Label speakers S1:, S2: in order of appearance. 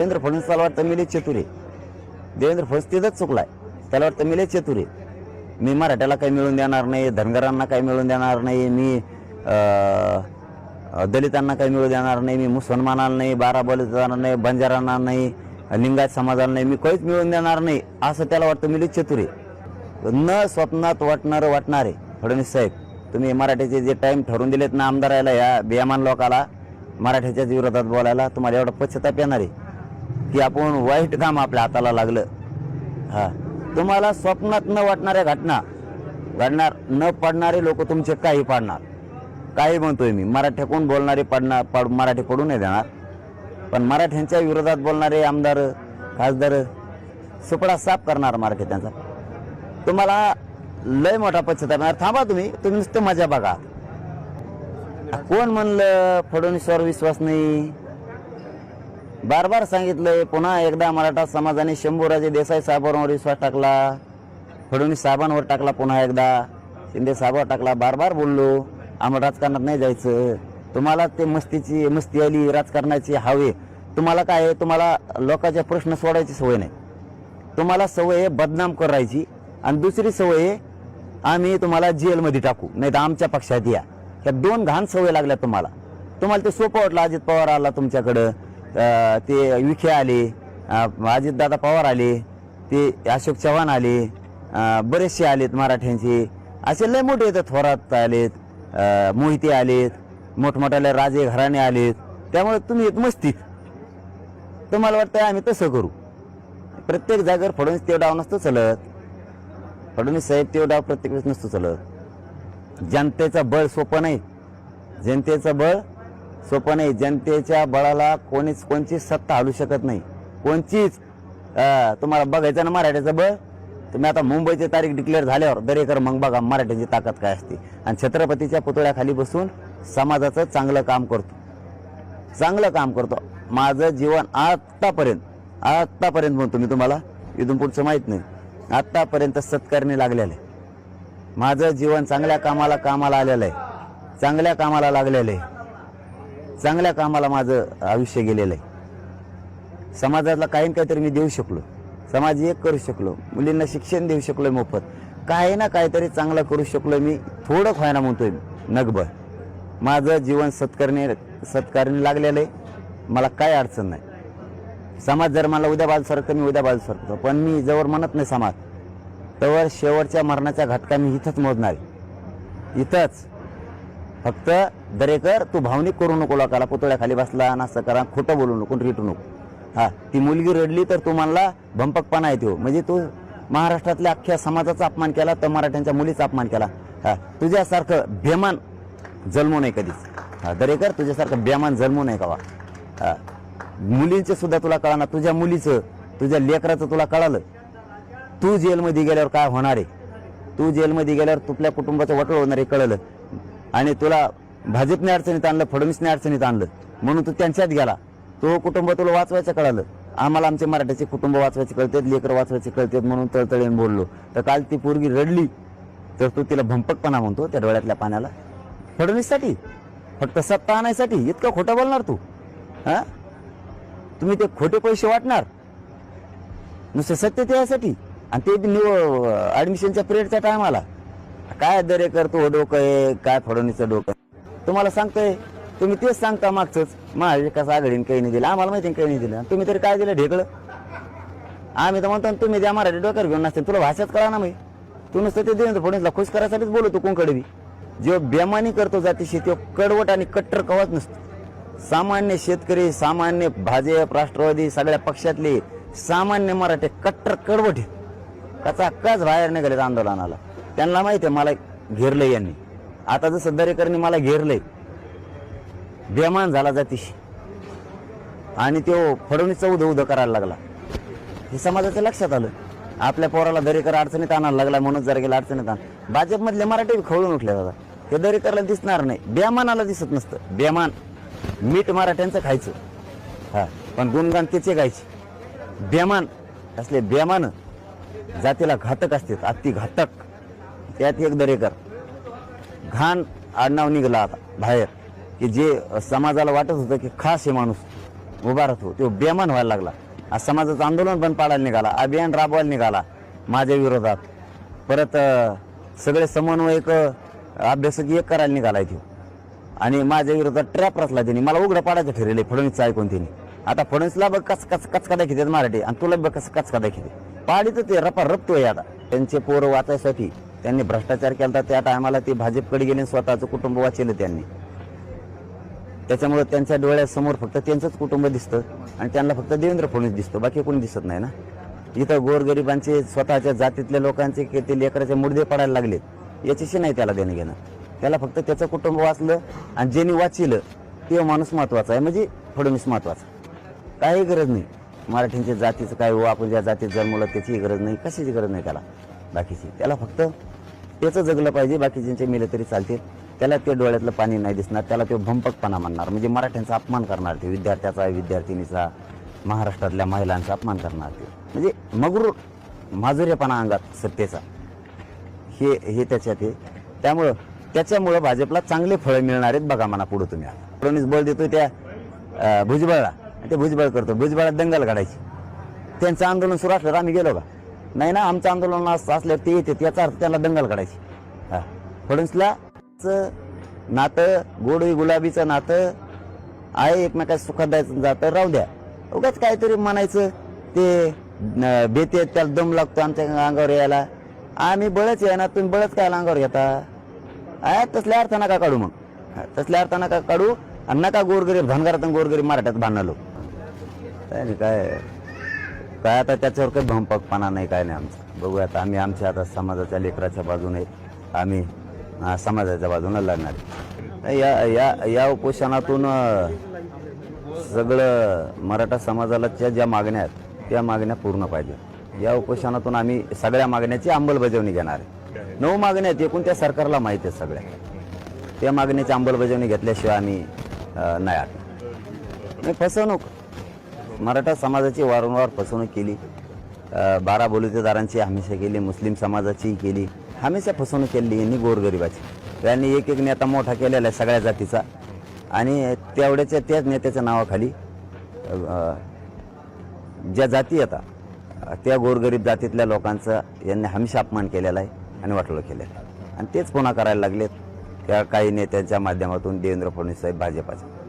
S1: देवेंद्र फडणवीस त्याला वाटतं मिले चतुरे देवेंद्र फडणवीस तिथंच चुकलाय. त्याला वाटतं मिले चतुरे चतुर आहे. मी मराठ्याला काही मिळून देणार नाही धनगरांना काही मिळून देणार नाही मी दलितांना काही मिळू देणार नाही मी मुसलमानाला नाही बारा बलितांना नाही बंजारांना नाही लिंगायत समाजाला नाही मी काहीच मिळून देणार नाही असं त्याला वाटतं मिले चतुरे न स्वप्नात वाटणारं वाटणार आहे फडणवीस साहेब. तुम्ही मराठीचे जे टाइम ठरवून दिलेत ना आमदाराला या बेमान लोकाला मराठ्याच्याच विरोधात बोलायला तुम्हाला एवढा पश्चाताप येणार आहे. की आपण वाईट काम आपल्या हाताला लागलं. हा. तुम्हाला स्वप्नात न वाटणाऱ्या घटना घडणार न पडणारे लोक तुमचे काही पाडणार. काही म्हणतोय मी मराठी कोण बोलणारे पडणार पड मराठी पडू नाही देणार. पण मराठ्यांच्या विरोधात बोलणारे आमदार खासदार सुपडा साफ करणार मराठी त्यांचा. तुम्हाला लय मोठा पश्चाताप येणार. थांबा तुम्ही तुम्ही नुसतं मजा बघा. कोण म्हणलं फडणवीसवर विश्वास नाही? बार बार सांगितलंय पुन्हा एकदा मराठा समाजाने शंभूराजे देसाई साहेबांवर विश्वास टाकला फडणवीस साहेबांवर टाकला पुन्हा एकदा शिंदे साहेबांवर टाकला बार बार बोललो आम्हाला राजकारणात नाही जायचं. तुम्हाला ते मस्तीची मस्ती आली राजकारणाची हवे. तुम्हाला काय आहे? तुम्हाला लोकांचे प्रश्न सोडायची सवय नाही. तुम्हाला सवय आहे बदनाम करायची. आणि दुसरी सवय आहे आम्ही तुम्हाला जेलमध्ये टाकू नाही तर आमच्या पक्षात या. ह्या दोन घाण सवय लागल्या तुम्हाला. तुम्हाला ते सोपं वाटलं अजित पवार आला तुमच्याकडं. ते विखे आले अजितदादा पवार आले ते अशोक चव्हाण आले बरेचसे आलेत मराठ्यांचे. असे लय मोठे येतात थोरात आलेत मोहिते आलेत मोठमोठ्याले राजे घराणे आलेत. त्यामुळे तुम्ही येत मस्तीत तुम्हाला वाटतं आम्ही तसं करू. प्रत्येक जागेवर फडणवीस तेवढाव डाव नसतो चलत. फडणवीस साहेब तेवढाव डाव प्रत्येक वेळेस नसतो चलत. जनतेचं बळ सोपं नाही. जनतेचं बळ सोपं नाही जनतेच्या बळाला कोणीच कोणचीच सत्ता हलू शकत नाही. कोणचीच तुम्हाला बघायचं ना मराठ्याचं बळ? तुम्ही आता मुंबईची तारीख डिक्लेअर झाल्यावर दरेकर मग बघा मराठ्याची ताकद काय असते. आणि छत्रपतीच्या पुतळ्याखाली बसून समाजाचं चांगलं काम करतो. चांगलं काम करतो. माझं जीवन आत्तापर्यंत आत्तापर्यंत म्हणतो मी तुम्हाला इथून पुढचं माहीत नाही. आत्तापर्यंत सत्कारणी लागलेलं आहे. माझं जीवन चांगल्या कामाला कामाला आलेलं आहे. चांगल्या कामाला लागलेलं आहे. चांगल्या कामाला माझं आयुष्य गेलेलं आहे. समाजाला काही ना काहीतरी मी देऊ शकलो. समाज एक करू शकलो. मुलींना शिक्षण देऊ शकलो मोफत. काही ना काहीतरी चांगलं करू शकलो मी. थोडं व्हायना म्हणतोय आहे नगभर. माझं जीवन सत्कारणे सत्कारणी लागलेलं आहे. मला काय अडचण नाही. समाज जर मला उद्या बाजू सरकतो मी उद्या बाजू सरकतो पण मी जवळ म्हणत नाही समाज. तवर शेवटच्या मरणाच्या घटका मी इथंच मोजणार आहे. इथंच. फक्त दरेकर तू भावनिक करू नको लोकाला पुतळ्याखाली बसला ना असं करा खोटं बोलू नको रिटू नको. हा ती मुलगी रडली तर तू म्हणला भंपकपणा येतो म्हणजे तू महाराष्ट्रातल्या अख्ख्या समाजाचा अपमान केला तर मराठ्यांच्या मुलीचा अपमान केला. हा तुझ्यासारखं बेमान जन्मू नाही कधीच. हा दरेकर तुझ्यासारखं बेमान जन्मू नाही कवा. हा मुलींचं सुद्धा तुला कळणार तुझ्या मुलीचं तुझ्या लेकराचं तुला कळालं. तू जेलमध्ये गेल्यावर काय होणार आहे? तू जेलमध्ये गेल्यावर तुपल्या कुटुंबाचं वटळ होणार आहे कळलं. आणि तुला भाजपने अडचणीत आणलं फडणवीसने अडचणीत आणलं म्हणून तू त्यांच्यात गेला. तो कुटुंब तुला वाचवायचं कळालं. आम्हाला आमचे मराठ्याचे कुटुंब वाचवायचे कळतात लेकर वाचवायचे कळतात म्हणून तळतळीने बोललो. तर काल ती पोरगी रडली. तर तू तिला भंपकपणा म्हणतो त्या डोळ्यातल्या पाण्याला. फडणवीससाठी? फक्त सत्ता आणायसाठी? इतकं खोटं बोलणार तू? हां? तुम्ही ते खोटे पैसे वाटणार? नुसतं सत्य त्यासाठी. आणि ते बी निव ऍडमिशनच्या पिरियडच्या टायमाला काय दरे करतो हो डोकं आहे काय फडणवीसचं डोकं आहे? तुम्हाला सांगतोय तुम्ही तेच सांगता मागचंच. महाविकास आघाडीने काही नाही दिलं आम्हाला माहिती काही नाही दिलं. तुम्ही तरी काय दिलं ढेकळं? आम्ही तर म्हणतो तुम्ही द्या मराठी डोक्यावर घेऊन नसते तुला भाषाच कळा ना मी तू नुसतं ते देवेंद्र फडणवीसला खुश करायसाठीच बोलतो कोणकडे बी. जो बेमानी करतो जातीशी तो कडवट आणि कट्टर कवच नसतो. सामान्य शेतकरी सामान्य भाजप राष्ट्रवादी सगळ्या पक्षातले सामान्य मराठी कट्टर कडवट कचा त्याचा बाहेर निघाले आंदोलनाला. त्यांना माहिती आहे मला घेरलं यांनी. आता जसं दरेकरनी मला घेरलंय. बेमान झाला जातीशी. आणि तो फडणवीसचा उद उद करायला लागला. हे समाजाचं लक्षात आलं. आपल्या पोराला दरेकर अडचणीत आणायला लागला म्हणून जर गेला अडचणीत आण. भाजपमधले मराठी खवळून उठले दादा. हे दरेकरला दिसणार नाही. बेमानाला दिसत नसतं. बेमान. मीठ मराठ्यांचं खायचं. हा पण गुणगान त्याचे गायचे. बेमान. असले बेमान जातीला घातक असतात. अति घातक. त्यात एक दरेकर. घाण आडनाव निघाला आता बाहेर. की जे समाजाला वाटत होतं की खास हे माणूस उभा राहतो तो बेमान व्हायला लागला. आज समाजाचं आंदोलन पण पाडायला निघाला अभियान राबवायला निघाला माझ्या विरोधात. परत सगळे समन्वयक अभ्यासक एक करायला निघालाय तो आणि माझ्या विरोधात ट्रॅप रचला त्यांनी. मला उघडं पाडायचं ठरले फडणवीसचं ऐकून त्यांनी. आता फडणवीसला बघ कच कच कचका दाखवतात मराठी आणि तुला बघ कसं कचका दाखवते पाडीचं ते रपा रपतोय आता. त्यांचे पोरं वाचायसाठी त्यांनी भ्रष्टाचार केला त्या टायमाला ते भाजपकडे गेले स्वतःचं कुटुंब वाचलं त्यांनी. त्याच्यामुळे त्यांच्या डोळ्यासमोर फक्त त्यांचंच कुटुंब दिसतं आणि त्यांना फक्त देवेंद्र फडणवीस दिसतो बाकी कोणी दिसत नाही ना? इथं गोरगरिबांचे स्वतःच्या जातीतल्या लोकांचे की ते लेकराचे मुडदे पडायला लागलेत याच्याशी नाही त्याला देणं घेणं. त्याला फक्त त्याचं कुटुंब वाचलं आणि ज्यांनी वाचिलं ते माणूस महत्त्वाचा आहे म्हणजे फडणवीस महत्त्वाचा. काही गरज नाही. मराठींच्या जातीचं काय हो आपण ज्या जातीत जन्मलं त्याची गरज नाही कशाची गरज नाही त्याला? बाकीची. त्याला फक्त त्याचं जगलं पाहिजे बाकीच्यांचे मेले तरी चालतील. त्याला ते डोळ्यातलं पाणी नाही दिसणार त्याला ते भंपकपणा म्हणणार. म्हणजे मराठ्यांचा अपमान करणार ते विद्यार्थ्याचा विद्यार्थिनीचा महाराष्ट्रातल्या महिलांचा अपमान करणार ते. म्हणजे मगरूर माजुर्यपणा अंगात सत्तेचा. हे हे त्याच्यात आहे. त्यामुळं त्याच्यामुळं भाजपला चांगले फळं मिळणार आहेत बघा म्हणा पुढं तुम्ही. आता. फडणवीस बळ देतो त्या भुजबळला. ते भुजबळ करतो भुजबळात दंगल काढायची त्यांचं आंदोलन सुरू असलं आम्ही गेलो का? नाही ना आमचं आंदोलन असं असल्यावर ते येते त्याचा अर्थ त्याला दंगल काढायची हा. फडणवीसला नातं गोडवी गुलाबीचं नातं आहे एकमेकात सुखदायचं जातं राहू द्या. उगाच काहीतरी म्हणायचं ते बेते त्याला दम लागतो आमच्या अंगावर यायला. आम्ही बळच या ना तुम्ही बळच काय अंगावर घेता? आहे तसल्या अर्थ नका काढू मग. हा, तसल्या अर्थ नका काढू आणि नका गोरगरीब धनगरात गोरगरीब मराठ्यात भांडलो काय नाही काय? काय आता त्याच्यावर काही भंपकपणा नाही काय नाही आमचं. बघूया आता आम्ही आमच्या आता समाजाच्या लेकराच्या बाजूने आम्ही समाजाच्या बाजूने लढणार या या या उपोषणातून सगळं मराठा समाजालाच्या ज्या मागण्या आहेत त्या मागण्या पूर्ण पाहिजे. या उपोषणातून आम्ही सगळ्या मागण्याची अंमलबजावणी घेणार आहे. नऊ मागण्या आहेत एकूण त्या सरकारला माहीत आहेत सगळ्या. त्या मागण्याची अंमलबजावणी घेतल्याशिवाय आम्ही नाही आठ नाही फसवणूक. मराठा समाजाची वारंवार फसवणूक केली. बारा बोलुतेदारांची हमेशा केली मुस्लिम समाजाचीही केली. हमेशा फसवणूक केली यांनी गोरगरिबाची. त्यांनी एक एक नेता मोठा केलेला आहे सगळ्या जातीचा. आणि तेवढ्याच्या त्याच नेत्याच्या नावाखाली ज्या जाती येतात त्या गोरगरीब जातीतल्या लोकांचा यांनी हमेशा अपमान केलेला आहे आणि वाटोळं केलेलं आहे. आणि तेच पुन्हा करायला लागलेत. त्या काही नेत्यांच्या माध्यमातून देवेंद्र फडणवीस साहेब भाजपाचे.